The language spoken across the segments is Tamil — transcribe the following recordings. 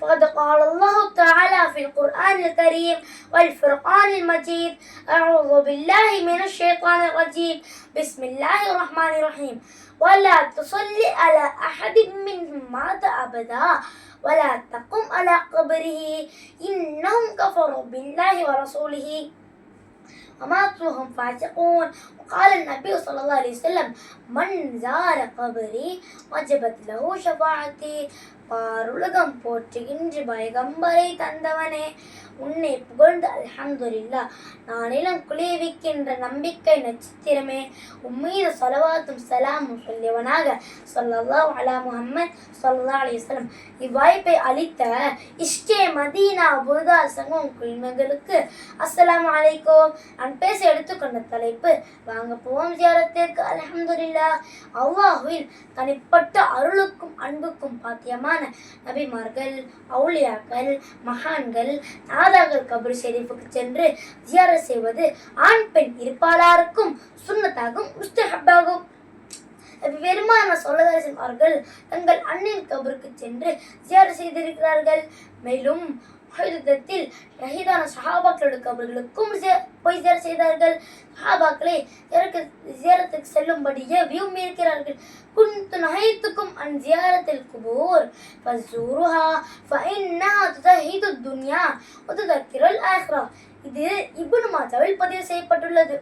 فقد قال الله تعالى في القرآن الكريم والفرقان المجيد. أعوذ بالله من الشيطان الرجيم. بسم الله الرحمن الرحيم. ولا تصلي على أحد منهم مات أبدا ولا تقم على قبره. إنهم كفروا بالله ورسوله. وماتوهم فاسقون. وقال النبي صلى الله عليه وسلم من زار قبري وجبت له شفاعتي பாருலகம் போற்றுகின்ற பயகம்பரை தந்தவனே உன்னை புகழ்ந்து அல்ஹம்துலில்லா நானிலம் குளிர்விக்கின்ற நம்பிக்கை நட்சத்திரமே உம்மீது சலவாத்தும் சலாமும் சொல்லியவனாக சொல்லல்லாஹு அலா முஹம்மத் ஸல்லல்லாஹு அலைஹி வஸல்லம் இவ்வாய்ப்பை அளித்த இஷ்டே மதீனா புர்தா சங்கம் குழுமகளுக்கு அஸ்ஸலாமு அலைக்கும் நான் பேச எடுத்துக்கொண்ட தலைப்பு நாங்கள் போவோம் ஜியாரத்திற்கு அலமதுல்லா அவ்வாஹுவில் தனிப்பட்ட அருளுக்கும் அன்புக்கும் பாத்தியமான நபிமார்கள் அவுளியாக்கள் மகான்கள் நாதாக்கள் கபர் ஷெரீஃபுக்கு சென்று ஜியார செய்வது ஆண் பெண் இருப்பாளாருக்கும் சுண்ணத்தாகும் முஸ்தஹப்பாகும். பெருமான சொல்லதரசன் அவர்கள் தங்கள் அண்ணின் கபருக்கு சென்று ஜியார செய்திருக்கிறார்கள். மேலும் ஆயுதத்தில் ரஹீதான சஹாபாக்களுக்கு அவர்களுக்கும் போய் சேர செய்தார்கள். சஹாபாக்களை ஜியாரத்துக்கு செல்லும்படியே விரும்பியிருக்கிறார்கள் குந்து நகைத்துக்கும் அந் ஜியாரத்தில் குபூர். ஃபஸூருஹா ஃபஇன்னஹா துதஹிது துன்யா வதுதக்கிருல் ஆக்ரா இது இப்னு மாஜாவில் பதிவு செய்யப்பட்டுள்ளது.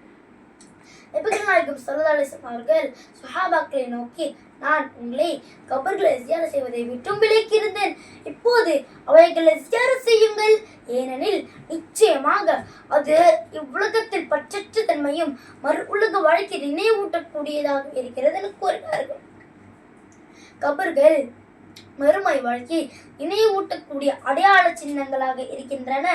நபிகள் நாயகம் அவர்கள் சுஹாபாக்களை நோக்கி நான் உங்களை கபர்களை சியார செய்வதை விட்டும் விலக்கியிருந்தேன். இப்போது அவைகளை சியார செய்யுங்கள். ஏனெனில் நிச்சயமாக அது இவ்வுலகத்தில் பற்றற்ற தன்மையும் மறு உலக வாழ்க்கை நினைவூட்டக்கூடியதாக இருக்கிறது என கூறினார்கள். கபர்கள் மறுமை வாழ்க்கை நினைவூட்டக்கூடிய அடையாள சின்னங்களாக இருக்கின்றன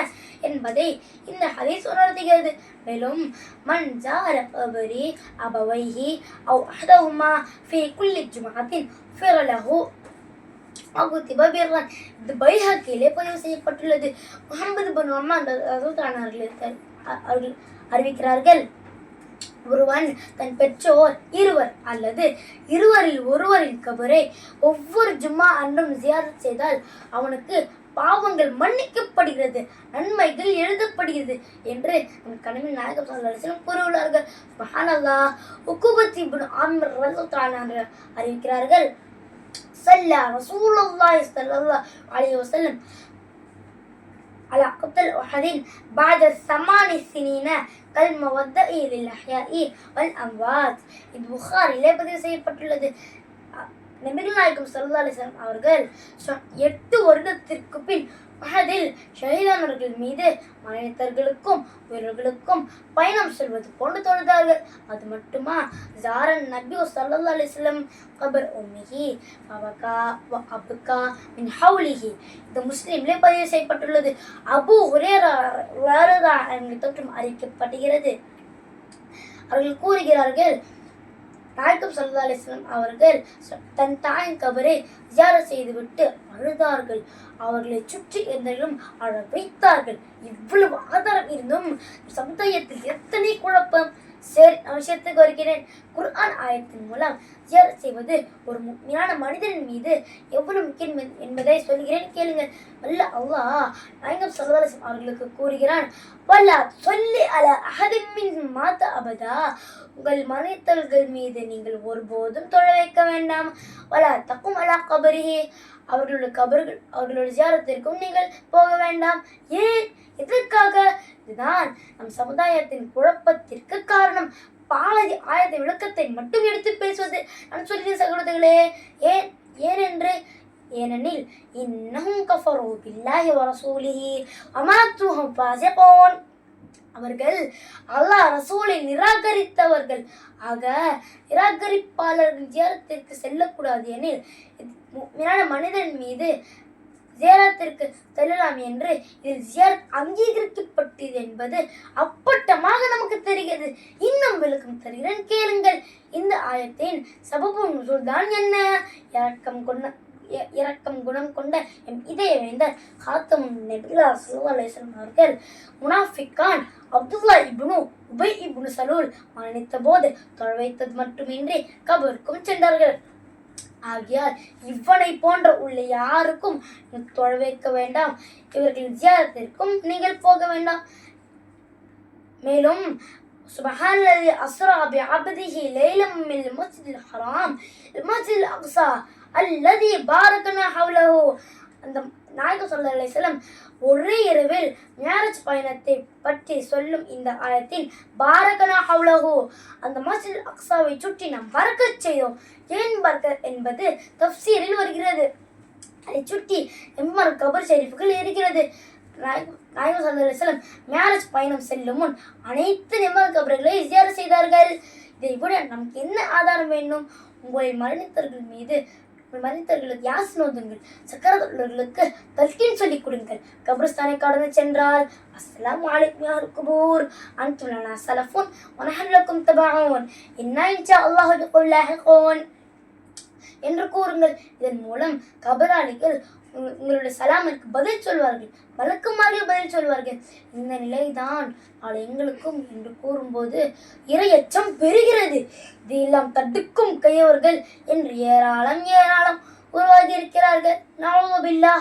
என்பதை இந்த ஹதீஸ் உணர்த்துகிறது. மேலும் மண் ஜார கபரி அபவைஹி அவ் அஹதஹுமா ஃபி குல்லி ஜுமாத்தின் ஃபிரலஹு அபு திபபிர்ரன் இது பைஹக்கிலே பதிவு செய்யப்பட்டுள்ளது. முகமது பன் உமர் ரசூலுல்லாஹி அவர்கள் அறிவிக்கிறார்கள். ஒருவன் தன் பெற்றோர் இருவர் அல்லது இருவரில் ஒருவரின் கபரை ஒவ்வொரு ஜும்மா அன்றும் ஜியாரத் செய்தால் அவனுக்கு பாவங்கள் மன்னிக்கப்படுகிறது நன்மைகள் எழுதப்படுகிறது என்று நம் கனவில் நாயகம் சல்லாசலம் கூறியுள்ளார்கள் மகானல்லா உக்குபத்தி ஆமர் அறிவிக்கிறார்கள். செல்லா ரசூலல்லாஹி சல்லல்லாஹு அலைய வஸல்லம் على قتل أحد بعد ثمان سنين كالمودع للأحياء والأموات இது புகாரிலே பதிவு செய்யப்பட்டுள்ளது அ- நபிகள் நாயகம் ஸல்லல்லாஹு அலைஹி வஸல்லம் அவர்கள் சொ- எட்டு வருடத்திற்கு பின் அதில் ஷஹீதானவர்கள் மீது மனிதர்களுக்கும் உயிர்களுக்கும் பயணம் செல்வது போன்று தொழுதார்கள் அது மட்டுமா? ஜாரன் நபி சல்லா அலிஸ்லம் கபர் உம்மிஹி ஃபவகா அபுகா மின் ஹவுலிஹி இது முஸ்லீம்லே பதிவு செய்யப்பட்டுள்ளது. அபு ஹுரேரா வரதா என்ற தொற்றும் அறிவிக்கப்படுகிறது. அவர்கள் கூறுகிறார்கள் நாயக்கம் சல்லா அலிஸ்லாம் அவர்கள் தன் தாயின் கபரை ஜியாரத் செய்துவிட்டு அழுதார்கள். அவர்களை சுற்றி இருந்தவர்களும் அழ வைத்தார்கள். இவ்வளவு ஆதாரம் இருந்தும் சமுதாயத்தில் எத்தனை குழப்பம்? சரி விஷயத்துக்கு வருகிறேன். குர்ஆன் ஆயத்தின் மூலம் ஜியார செய்வது ஒரு முக்கியமான மனிதனின் மீது எவ்வளவு முக்கியம் என்பதை சொல்கிறேன். கேளுங்கள். வல்ல அல்லாஹ் நாயகம் சல்லா அவர்களுக்கு கூறுகிறான் வல்லா சொல்லி அல அகதிமின் மாத்த அபதா. உங்கள் மனிதர்கள் மீது நீங்கள் ஒருபோதும் தொழ வைக்க வேண்டாம். வலா தக்கும் அலா கபரிஹி அவர்களுடைய கபர்கள் அவர்களுடைய ஜியாரத்திற்கும் நீங்கள் போக வேண்டாம். ஏன்? எதற்காக? இதுதான் நம் சமுதாயத்தின் குழப்பத்திற்கு காரணம். பாதி ஆயத்த விளக்கத்தை மட்டும் எடுத்து பேசுவது நான் சொல்கிறேன் சகோதரர்களே. ஏன்? ஏனென்று ஏனெனில் இன்னும் கஃபரோ பில்லாஹி வரசூலிஹி அமாத்துஹும் ஃபாசிகூன். அவர்கள் அல்லாஹ் ரசூலை நிராகரித்தவர்கள். ஆக நிராகரிப்பாளர்கள் ஜியாரத்திற்கு செல்லக்கூடாது எனில் உண்மையான மனிதன் மீது ஜியாரத்திற்கு செல்லலாம் என்று இதில் ஜியாரத் அங்கீகரிக்கப்பட்டது என்பது அப்பட்டமாக நமக்கு தெரிகிறது. இன்னும் விளக்கம் தருகிறேன். கேளுங்கள். இந்த ஆயத்தின் சபபு நுசுல்தான் என்ன? இறக்கம் கொண்ட இ- இரக்கம் குணம் கொண்ட எம் இதய வேந்தர் ஹாத்தம் நெபிலா சல்லா அவர்கள் முனாஃபிக்கான் அப்துல்லா இப்னு உபை இப்னு சலூல் மரணித்த போது தொலைவைத்தது மட்டுமின்றி கபருக்கும் சென்றார்கள். ஆகியால் இவனை போன்ற உள்ள யாருக்கும் தொழ வைக்க வேண்டாம் இவர்களின் ஜியாரத்திற்கும் நீங்கள் போக வேண்டாம் மேலும் سبحان الذي أسرى بعبده ليلا من المسجد الحرام المسجد الأقصى الذي باركنا حوله நாயக நாயகம் செல்லம் ஒரே இரவில் மேரேஜ் பயணத்தை பற்றி சொல்லும் இந்த ஆயத்தின் பாரகனா ஹவுலஹு அந்த மஸ்ஜித் அக்ஸாவை சுற்றி நாம் பறக்க செய்தோம். ஏன் பறக்க என்பது தப்சீரில் வருகிறது. அதை சுற்றி எம்மர் கபர் ஷெரீஃபுகள் இருக்கிறது. நாயகம் நாயகம் ஸல்லல்லாஹு மேரேஜ் பயணம் செல்லும் முன் அனைத்து நிம்மர் கபர்களை ஜியார செய்தார்கள். இதை விட நமக்கு என்ன ஆதாரம் வேண்டும்? உங்களின் மரணித்தவர்கள் மீது மனிதர்களுக்கு மரணித்தவர்களுக்கு யாசின் ஓதுங்கள் சக்கரவர்களுக்கு தல்கீன் சொல்லிக் கொடுங்கள். கபிரஸ்தானை கடந்து சென்றால் அஸ்லாம் அலைக்கும் யார் குபூர் அன்தும் சலஃபுன் வ நஹ்னு லக்கும் தபஊன் இன்னா இன்ஷா அல்லாஹ் பிகுல் என்று கூறுங்கள். இதன் மூலம் கபராளிகள் உங்களுடைய சலாமிற்கு பதில் சொல்வார்கள். வழக்கமாக பதில் சொல்வார்கள். இந்த நிலைதான் நாளை எங்களுக்கும் என்று கூறும்போது இரையச்சம் பெறுகிறது. இதையெல்லாம் தடுக்கும் கையவர்கள் என்று ஏராளம் ஏராளம் உருவாகி இருக்கிறார்கள் நாவபில்லா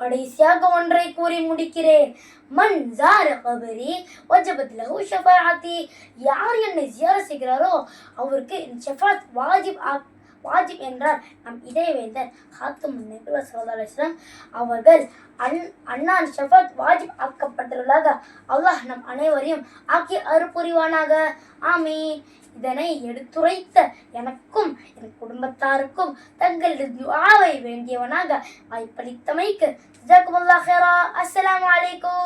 கடைசியாக ஒன்றை கூறி முடிக்கிறேன். மன் ஜார கபரி வஜபத் லஹு ஷஃபாஅத்தி யார் என்னை ஜியார செய்கிறாரோ அவருக்கு என் ஷஃபாத் வாஜிப் ஆக் வாஜிப் என்றார் நம் இதயவேந்தர் ஹாத்தம் நபிவா சல்லா அவர்கள் அன் அண்ணான் ஷஃபாத் வாஜிப் ஆக்கப்பட்டுள்ளதாக அல்லாஹ் நம் அனைவரையும் ஆக்கி அருள் ஆமே இதனை எடுத்துரைத்த எனக்கும் என் குடும்பத்தாருக்கும் தங்களது துஆவை வேண்டியவனாக வாய்ப்பளித்தமைக்கு ஜzakumullah khairan அஸ்ஸலாமு அலைக்கும்.